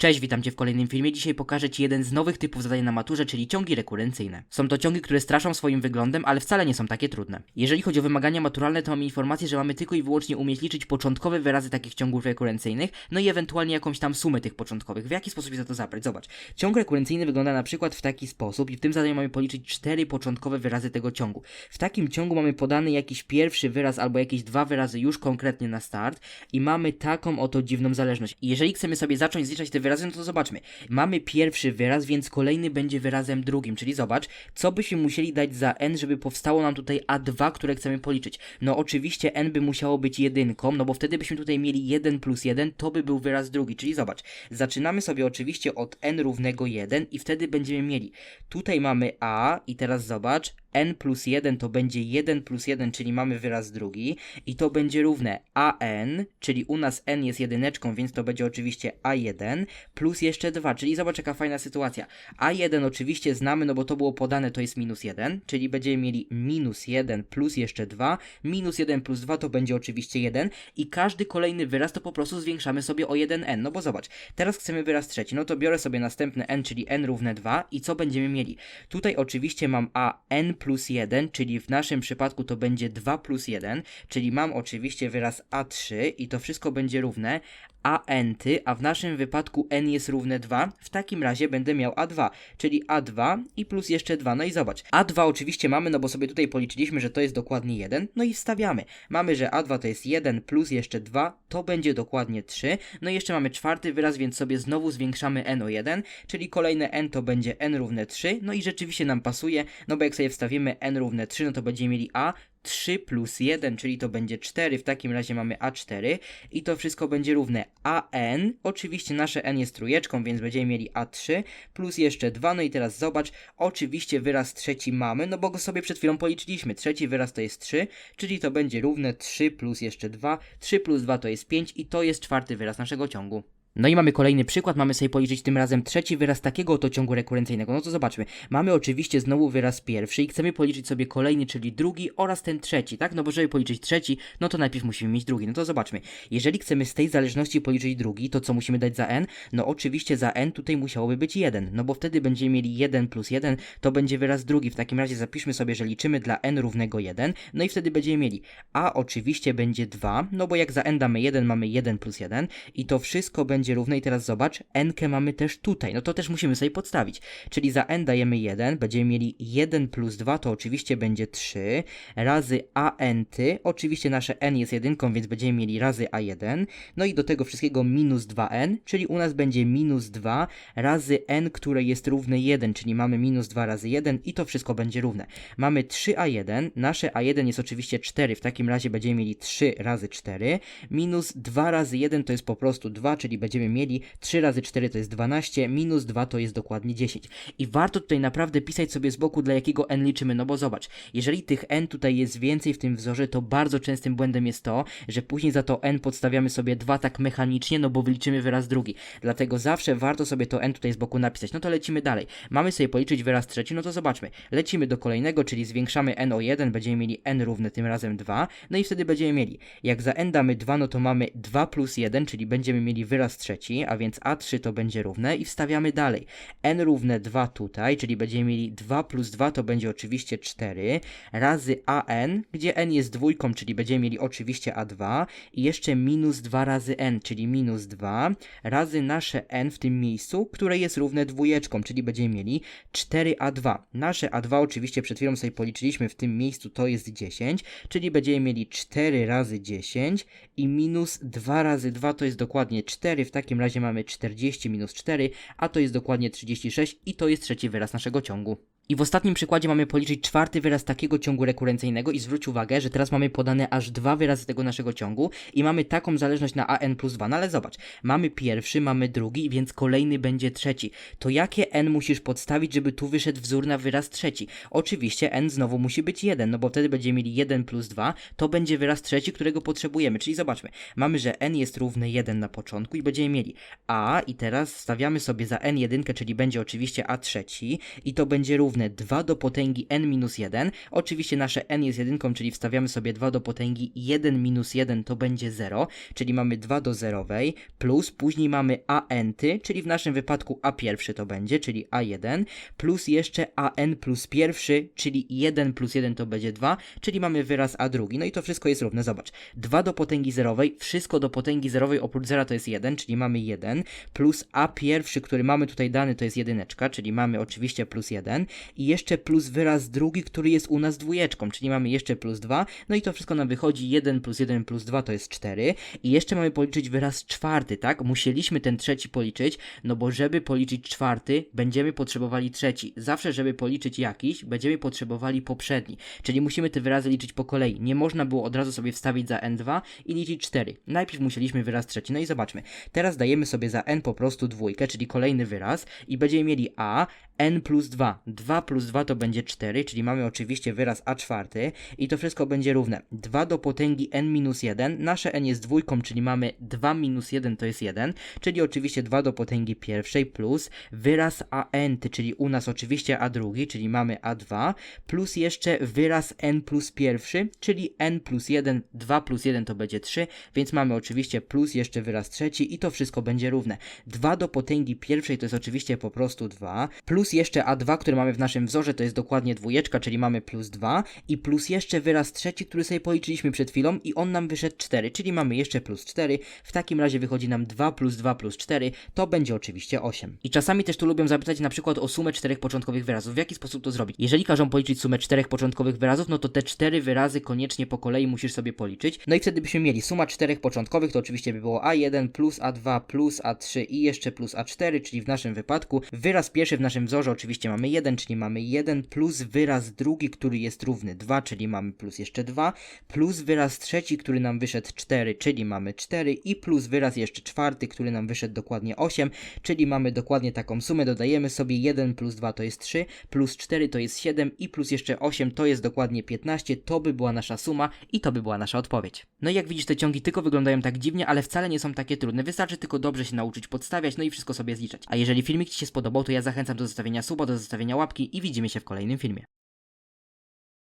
Cześć, witam Cię w kolejnym filmie. Dzisiaj pokażę Ci jeden z nowych typów zadań na maturze, czyli ciągi rekurencyjne. Są to ciągi, które straszą swoim wyglądem, ale wcale nie są takie trudne. Jeżeli chodzi o wymagania maturalne, to mamy informację, że mamy tylko i wyłącznie umieć liczyć początkowe wyrazy takich ciągów rekurencyjnych, no i ewentualnie jakąś tam sumę tych początkowych. W jaki sposób się za to zabrać? Zobacz. Ciąg rekurencyjny wygląda na przykład w taki sposób i w tym zadaniu mamy policzyć cztery początkowe wyrazy tego ciągu. W takim ciągu mamy podany jakiś pierwszy wyraz albo jakieś dwa wyrazy już konkretnie na start i mamy taką oto dziwną zależność. Jeżeli chcemy sobie zacząć zliczać te wyrazy, no to zobaczmy. Mamy pierwszy wyraz, więc kolejny będzie wyrazem drugim, czyli zobacz, co byśmy musieli dać za n, żeby powstało nam tutaj a2, które chcemy policzyć. No oczywiście n by musiało być jedynką, no bo wtedy byśmy tutaj mieli 1 plus 1, to by był wyraz drugi, czyli zobacz, zaczynamy sobie oczywiście od n równego 1 i wtedy będziemy mieli, tutaj mamy a i teraz zobacz, n plus 1 to będzie 1 plus 1, czyli mamy wyraz drugi i to będzie równe an, czyli u nas n jest jedyneczką, więc to będzie oczywiście a1 plus jeszcze 2, czyli zobacz jaka fajna sytuacja. a1 oczywiście znamy, no bo to było podane, to jest minus 1, czyli będziemy mieli minus 1 plus jeszcze 2, minus 1 plus 2 to będzie oczywiście 1 i każdy kolejny wyraz to po prostu zwiększamy sobie o 1n, no bo zobacz, teraz chcemy wyraz trzeci, no to biorę sobie następny n, czyli n równe 2 i co będziemy mieli? Tutaj oczywiście mam a n plus 1, czyli w naszym przypadku to będzie 2 plus 1, czyli mam oczywiście wyraz a3 i to wszystko będzie równe a n-ty, a w naszym wypadku n jest równe 2, w takim razie będę miał a2, czyli a2 i plus jeszcze 2. No i zobacz, a2 oczywiście mamy, no bo sobie tutaj policzyliśmy, że to jest dokładnie 1, no i wstawiamy. Mamy, że a2 to jest 1 plus jeszcze 2, to będzie dokładnie 3. No i jeszcze mamy czwarty wyraz, więc sobie znowu zwiększamy n o 1, czyli kolejne n to będzie n równe 3, no i rzeczywiście nam pasuje, no bo jak sobie wstawimy n równe 3, no to będziemy mieli a 3 plus 1, czyli to będzie 4, w takim razie mamy A4 i to wszystko będzie równe. AN, oczywiście nasze N jest trójeczką, więc będziemy mieli A3 plus jeszcze 2, no i teraz zobacz, oczywiście wyraz trzeci mamy, no bo go sobie przed chwilą policzyliśmy, trzeci wyraz to jest 3, czyli to będzie równe 3 plus jeszcze 2, 3 plus 2 to jest 5 i to jest czwarty wyraz naszego ciągu. No i mamy kolejny przykład, mamy sobie policzyć tym razem trzeci wyraz takiego oto ciągu rekurencyjnego. No to zobaczmy. Mamy oczywiście znowu wyraz pierwszy i chcemy policzyć sobie kolejny, czyli drugi oraz ten trzeci, tak? No bo żeby policzyć trzeci, no to najpierw musimy mieć drugi. No to zobaczmy. Jeżeli chcemy z tej zależności policzyć drugi, to co musimy dać za n? No oczywiście za n tutaj musiałoby być 1, no bo wtedy będziemy mieli 1 plus 1, to będzie wyraz drugi. W takim razie zapiszmy sobie, że liczymy dla n równego 1, no i wtedy będziemy mieli a oczywiście będzie 2, no bo jak za n damy 1, mamy 1 plus 1 i to wszystko będzie równe i teraz zobacz, n mamy też tutaj, no to też musimy sobie podstawić, czyli za n dajemy 1, będziemy mieli 1 plus 2 to oczywiście będzie 3, razy an ty, oczywiście nasze n jest jedynką, więc będziemy mieli razy a1, no i do tego wszystkiego minus 2n, czyli u nas będzie minus 2 razy n, które jest równe 1, czyli mamy minus 2 razy 1 i to wszystko będzie równe. Mamy 3a1, nasze a1 jest oczywiście 4, w takim razie będziemy mieli 3 razy 4, minus 2 razy 1 to jest po prostu 2, czyli będziemy mieli 3 razy 4 to jest 12, minus 2 to jest dokładnie 10. I warto tutaj naprawdę pisać sobie z boku, dla jakiego n liczymy, no bo zobacz, jeżeli tych n tutaj jest więcej w tym wzorze, to bardzo częstym błędem jest to, że później za to n podstawiamy sobie 2 tak mechanicznie, no bo wyliczymy wyraz drugi. Dlatego zawsze warto sobie to n tutaj z boku napisać. No to lecimy dalej. Mamy sobie policzyć wyraz trzeci, no to zobaczmy. Lecimy do kolejnego, czyli zwiększamy n o 1, będziemy mieli n równe tym razem 2, no i wtedy będziemy mieli, jak za n damy 2, no to mamy 2 plus 1, czyli będziemy mieli wyraz trzeci, a więc a3 to będzie równe i wstawiamy dalej. n równe 2 tutaj, czyli będziemy mieli 2 plus 2 to będzie oczywiście 4, razy an, gdzie n jest dwójką, czyli będziemy mieli oczywiście a2 i jeszcze minus 2 razy n, czyli minus 2, razy nasze n w tym miejscu, które jest równe dwójeczką, czyli będziemy mieli 4a2. Nasze a2 oczywiście przed chwilą sobie policzyliśmy w tym miejscu, to jest 10, czyli będziemy mieli 4 razy 10 i minus 2 razy 2 to jest dokładnie 4, w takim razie mamy 40 minus 4, a to jest dokładnie 36 i to jest trzeci wyraz naszego ciągu. I w ostatnim przykładzie mamy policzyć czwarty wyraz takiego ciągu rekurencyjnego i zwróć uwagę, że teraz mamy podane aż dwa wyrazy tego naszego ciągu i mamy taką zależność na an plus 2, no ale zobacz, mamy pierwszy, mamy drugi, więc kolejny będzie trzeci. To jakie n musisz podstawić, żeby tu wyszedł wzór na wyraz trzeci? Oczywiście n znowu musi być 1, no bo wtedy będziemy mieli 1 plus 2, to będzie wyraz trzeci, którego potrzebujemy, czyli zobaczmy, mamy, że n jest równy 1 na początku i będziemy mieli a i teraz stawiamy sobie za n jedynkę, czyli będzie oczywiście a trzeci i to będzie równe równe 2 do potęgi n minus 1. Oczywiście nasze n jest jedynką, czyli wstawiamy sobie 2 do potęgi 1 minus 1 to będzie 0, czyli mamy 2 do zerowej, plus później mamy an, czyli w naszym wypadku a pierwszy to będzie, czyli a1, plus jeszcze an plus pierwszy, czyli 1 plus 1 to będzie 2, czyli mamy wyraz a drugi. No i to wszystko jest równe, zobacz. 2 do potęgi zerowej, wszystko do potęgi zerowej oprócz zera to jest 1, czyli mamy 1, plus a pierwszy, który mamy tutaj dany to jest jedyneczka, czyli mamy oczywiście plus 1 i jeszcze plus wyraz drugi, który jest u nas dwójeczką, czyli mamy jeszcze plus 2, no i to wszystko nam wychodzi 1 plus 1 plus 2 to jest 4 i jeszcze mamy policzyć wyraz czwarty, tak? Musieliśmy ten trzeci policzyć, no bo żeby policzyć czwarty, będziemy potrzebowali trzeci. Zawsze, żeby policzyć jakiś, będziemy potrzebowali poprzedni, czyli musimy te wyrazy liczyć po kolei. Nie można było od razu sobie wstawić za n2 i liczyć 4. Najpierw musieliśmy wyraz trzeci, no i zobaczmy. Teraz dajemy sobie za n po prostu dwójkę, czyli kolejny wyraz i będziemy mieli a, n plus 2. 2 plus 2 to będzie 4, czyli mamy oczywiście wyraz a czwarty i to wszystko będzie równe. 2 do potęgi n minus 1. Nasze n jest dwójką, czyli mamy 2 minus 1 to jest 1, czyli oczywiście 2 do potęgi pierwszej plus wyraz an, czyli u nas oczywiście a drugi, czyli mamy a2, plus jeszcze wyraz n plus pierwszy, czyli n plus 1, 2 plus 1 to będzie 3, więc mamy oczywiście plus jeszcze wyraz trzeci i to wszystko będzie równe. 2 do potęgi pierwszej to jest oczywiście po prostu 2, plus jeszcze a2, który mamy w naszym wzorze, to jest dokładnie dwójeczka, czyli mamy plus 2 i plus jeszcze wyraz trzeci, który sobie policzyliśmy przed chwilą i on nam wyszedł 4, czyli mamy jeszcze plus 4, w takim razie wychodzi nam 2 plus 2 plus 4, to będzie oczywiście 8. I czasami też tu lubią zapytać na przykład o sumę czterech początkowych wyrazów. W jaki sposób to zrobić? Jeżeli każą policzyć sumę czterech początkowych wyrazów, no to te cztery wyrazy koniecznie po kolei musisz sobie policzyć. No i wtedy byśmy mieli suma czterech początkowych, to oczywiście by było A1 plus A2 plus A3 i jeszcze plus A4, czyli w naszym wypadku wyraz pierwszy w naszym wzorze oczywiście mamy 1, czyli mamy 1 plus wyraz drugi, który jest równy 2, czyli mamy plus jeszcze 2, plus wyraz trzeci, który nam wyszedł 4, czyli mamy 4 i plus wyraz jeszcze czwarty, który nam wyszedł dokładnie 8, czyli mamy dokładnie taką sumę, dodajemy sobie 1 plus 2 to jest 3, plus 4 to jest 7 i plus jeszcze 8 to jest dokładnie 15, to by była nasza suma i to by była nasza odpowiedź. No i jak widzisz te ciągi tylko wyglądają tak dziwnie, ale wcale nie są takie trudne, wystarczy tylko dobrze się nauczyć podstawiać, no i wszystko sobie zliczać. A jeżeli filmik Ci się spodobał, to ja zachęcam do zostawienia suba, do zostawienia łapki i widzimy się w kolejnym filmie.